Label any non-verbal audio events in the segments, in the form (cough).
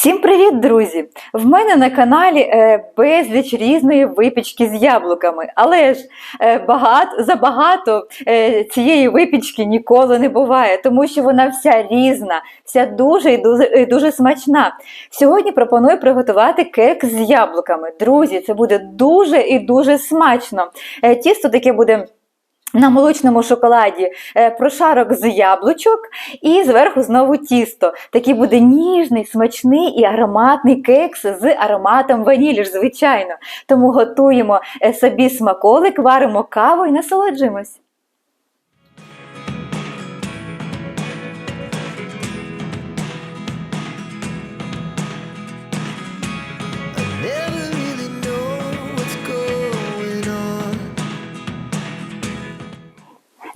Всім привіт, друзі! В мене на каналі е, безліч різної випічки з яблуками, але ж е, багато, забагато е, цієї випічки ніколи не буває, тому що вона вся різна, вся дуже і дуже, і дуже смачна. Сьогодні пропоную приготувати кекс з яблуками. Друзі, це буде дуже і дуже смачно. Тісто таке буде. На молочному шоколаді е, прошарок з яблучок і зверху знову тісто. Такий буде ніжний, смачний і ароматний кекс з ароматом ванілі, ж, звичайно. Тому готуємо е, собі смаколик, варимо каву і насолоджуємось.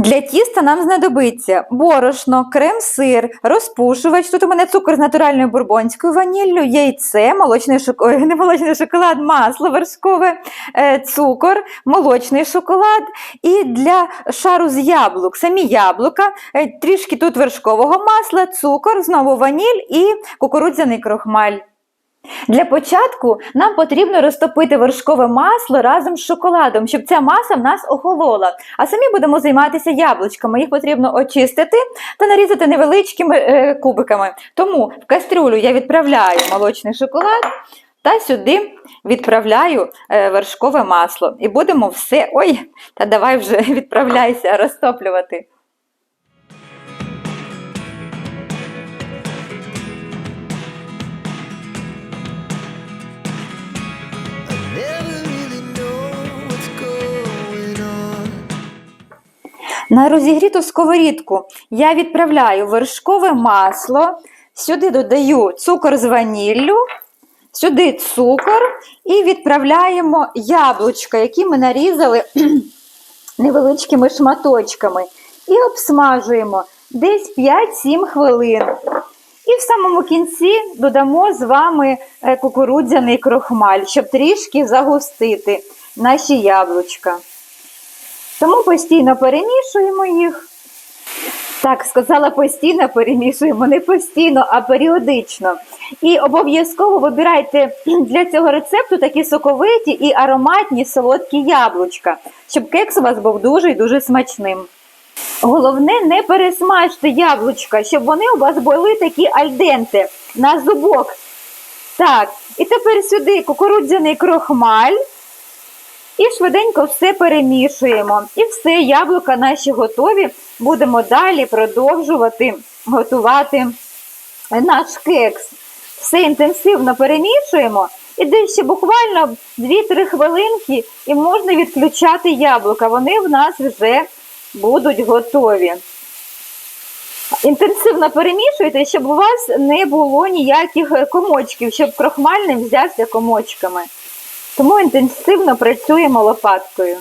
Для тіста нам знадобиться борошно, крем-сир, розпушувач. Тут у мене цукор з натуральною бурбонською ваніллю, яйце, молочний шок... Не молочний шоколад, масло вершкове, е, цукор, молочний шоколад. І для шару з яблук, самі яблука, е, трішки тут вершкового масла, цукор, знову ваніль і кукурудзяний крохмаль. Для початку нам потрібно розтопити вершкове масло разом з шоколадом, щоб ця маса в нас охолола. А самі будемо займатися яблучками. Їх потрібно очистити та нарізати невеличкими е, кубиками. Тому в кастрюлю я відправляю молочний шоколад та сюди відправляю е, вершкове масло. І будемо все. Ой, та давай вже (laughs) відправляйся розтоплювати. На розігріту сковорідку я відправляю вершкове масло, сюди додаю цукор з ваніллю, сюди цукор і відправляємо яблучка, які ми нарізали (clears throat) невеличкими шматочками. І обсмажуємо десь 5-7 хвилин. І в самому кінці додамо з вами е, кукурудзяний крохмаль, щоб трішки загустити наші яблучка. Тому постійно перемішуємо їх. Так, сказала постійно перемішуємо, не постійно, а періодично. І обов'язково вибирайте для цього рецепту такі соковиті і ароматні солодкі яблучка, щоб кекс у вас був дуже і дуже смачним. Головне, не пересмажте яблучка, щоб вони у вас були такі альденти на зубок. Так, і тепер сюди кукурудзяний крохмаль. І швиденько все перемішуємо. І все, яблука наші готові. Будемо далі продовжувати готувати наш кекс. Все інтенсивно перемішуємо. І десь ще буквально 2-3 хвилинки і можна відключати яблука. Вони в нас вже будуть готові. Інтенсивно перемішуйте, щоб у вас не було ніяких комочків, щоб крохмаль не взявся комочками. Тому інтенсивно працюємо лопаткою.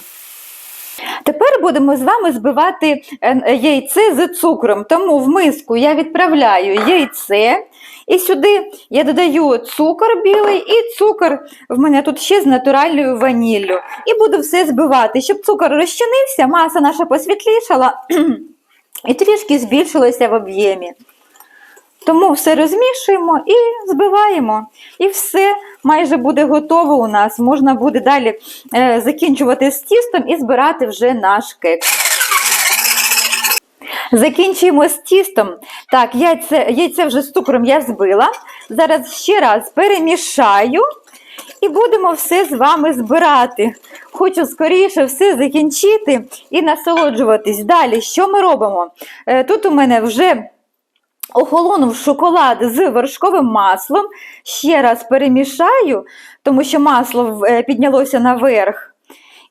Тепер будемо з вами збивати е, яйце з цукром. Тому в миску я відправляю яйце, і сюди я додаю цукор білий і цукор в мене тут ще з натуральною ваніллю. І буду все збивати, щоб цукор розчинився, маса наша посвітлішала (clears throat) і трішки збільшилася в об'ємі. Тому все розмішуємо і збиваємо. І все майже буде готово у нас. Можна буде далі е, закінчувати з тістом і збирати вже наш кекс. Закінчуємо з тістом. Так, яйце, яйце вже з цукром я збила. Зараз ще раз перемішаю і будемо все з вами збирати. Хочу скоріше все закінчити і насолоджуватись. Далі, що ми робимо? Е, Тут у мене вже охолонув шоколад з вершковим маслом. Ще раз перемішаю, тому що масло е, піднялося наверх.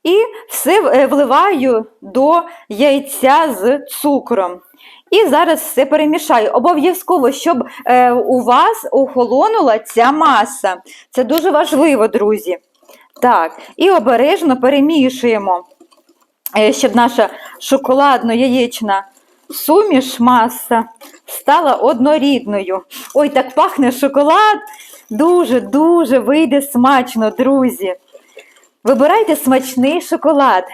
І все е, вливаю до яйця з цукром. І зараз все перемішаю. Обов'язково, щоб е, у вас охолонула ця маса. Це дуже важливо, друзі. Так, і обережно перемішуємо, щоб наша шоколадно-яєчна суміш маса стала однорідною. Ой, так пахне шоколад. Дуже-дуже вийде смачно, друзі. Вибирайте смачний шоколад.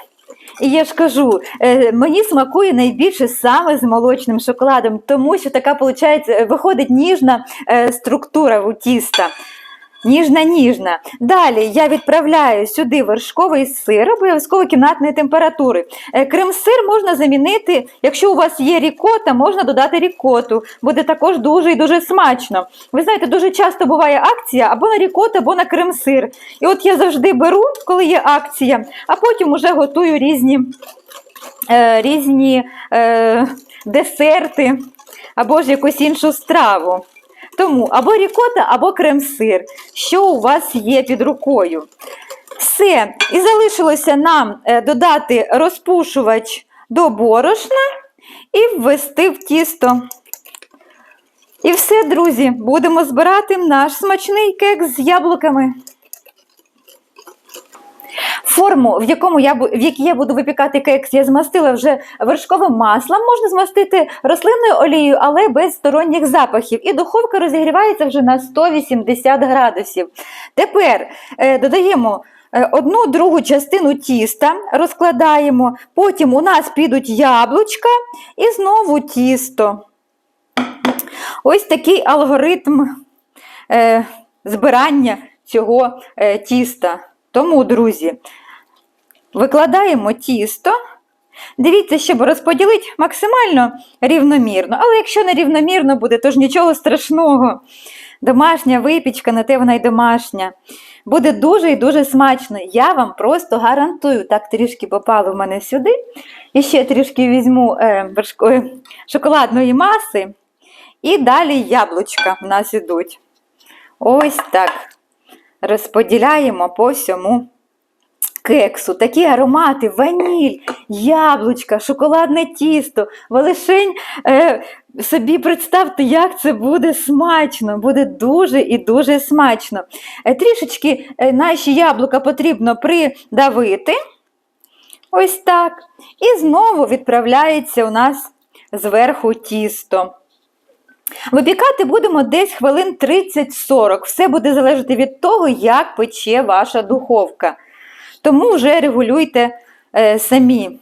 І я ж кажу, е, мені смакує найбільше саме з молочним шоколадом, тому що така виходить, ніжна е, структура у тіста. Ніжна-ніжна. Далі я відправляю сюди вершковий сир обов'язково кімнатної температури. Е, Крем-сир можна замінити, якщо у вас є рікота, можна додати рікоту. Буде також дуже і дуже смачно. Ви знаєте, дуже часто буває акція або на рікоту, або на крем-сир. І от я завжди беру, коли є акція, а потім уже готую різні, е, різні е, десерти або ж якусь іншу страву. Тому або рікота, або крем-сир, що у вас є під рукою. Все. І залишилося нам е, додати розпушувач до борошна і ввести в тісто. І все, друзі, будемо збирати наш смачний кекс з яблуками. Форму, в, якому я, в якій я буду випікати кекс, я змастила вже вершковим маслом. Можна змастити рослинною олією, але без сторонніх запахів. І духовка розігрівається вже на 180 градусів. Тепер е, додаємо е, одну другу частину тіста, розкладаємо. Потім у нас підуть яблучка і знову тісто. Ось такий алгоритм е, збирання цього е, тіста. Тому, друзі, викладаємо тісто. Дивіться, щоб розподілити максимально рівномірно. Але якщо не рівномірно буде, то ж нічого страшного. Домашня випічка, на те вона й домашня. Буде дуже і дуже смачно. Я вам просто гарантую. Так трішки попало в мене сюди. І ще трішки візьму е, вершко- шоколадної маси. І далі яблучка в нас ідуть. Ось так. Розподіляємо по всьому кексу. Такі аромати, ваніль, яблучка, шоколадне тісто. Ви лишень е, собі представте, як це буде смачно. Буде дуже і дуже смачно. Е, трішечки е, наші яблука потрібно придавити. Ось так. І знову відправляється у нас зверху тісто. Випікати будемо десь хвилин 30-40. Все буде залежати від того, як пече ваша духовка. Тому вже регулюйте е, самі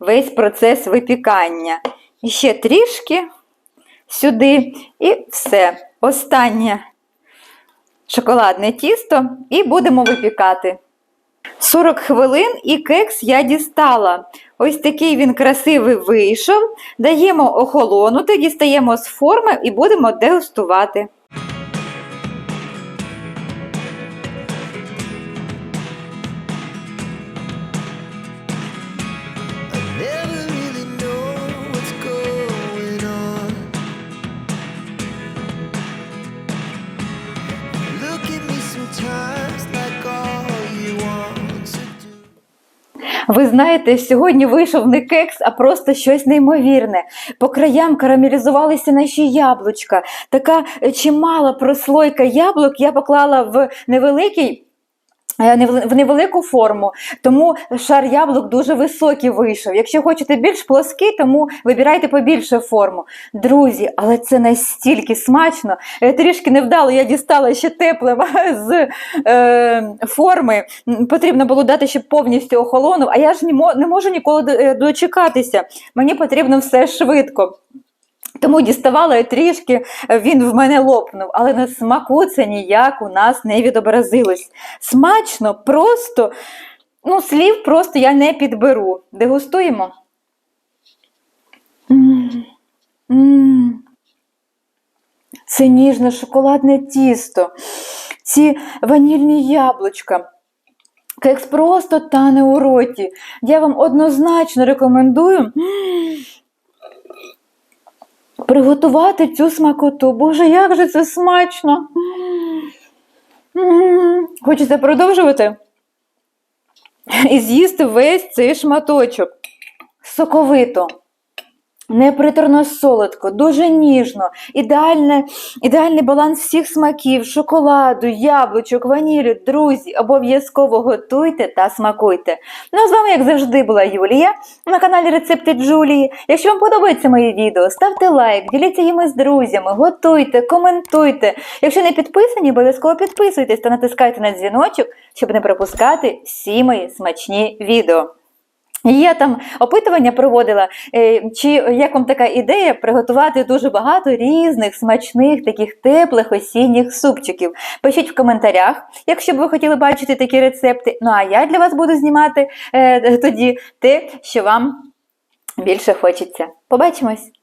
весь процес випікання. І ще трішки сюди, і все. Останнє шоколадне тісто, і будемо випікати. 40 хвилин і кекс я дістала. Ось такий він красивий вийшов. Даємо охолонути, дістаємо з форми і будемо дегустувати. Ви знаєте, сьогодні вийшов не кекс, а просто щось неймовірне. По краям карамелізувалися наші яблучка. Така чимала прослойка яблук я поклала в невеликий. Е, В невелику форму, тому шар яблук дуже високий вийшов. Якщо хочете більш плоский, тому вибирайте побільше форму. Друзі, але це настільки смачно. Е, Трішки невдало я дістала ще тепле з е, форми. Потрібно було дати, щоб повністю охолонув. А я ж не, можу ніколи е, дочекатися. Мені потрібно все швидко. Тому діставала я трішки, е, він в мене лопнув, але на смаку це ніяк у нас не відобразилось. Смачно, просто, ну, слів просто я не підберу. Дегустуємо. М, м. Це ніжне шоколадне тісто, ці ванільні яблучка. Кекс просто тане у роті. Я вам однозначно рекомендую м, приготувати цю смакоту. Боже, як же це смачно! Хочеться продовжувати і з'їсти весь цей шматочок. Соковито. Неприторно солодко, дуже ніжно, ідеальне, ідеальний баланс всіх смаків, шоколаду, яблучок, ванілю. Друзі, обов'язково готуйте та смакуйте. Ну а з вами, як завжди, була Юлія на каналі Рецепти Джулії. Якщо вам подобається моє відео, ставте лайк, діліться їми з друзями, готуйте, коментуйте. Якщо не підписані, обов'язково підписуйтесь та натискайте на дзвіночок, щоб не пропускати всі мої смачні відео. Я там опитування проводила, е, чи як вам така ідея приготувати дуже багато різних смачних, таких теплих осінніх супчиків. Пишіть в коментарях, якщо б ви хотіли бачити такі рецепти. Ну а я для вас буду знімати е, тоді те, що вам більше хочеться. Побачимось!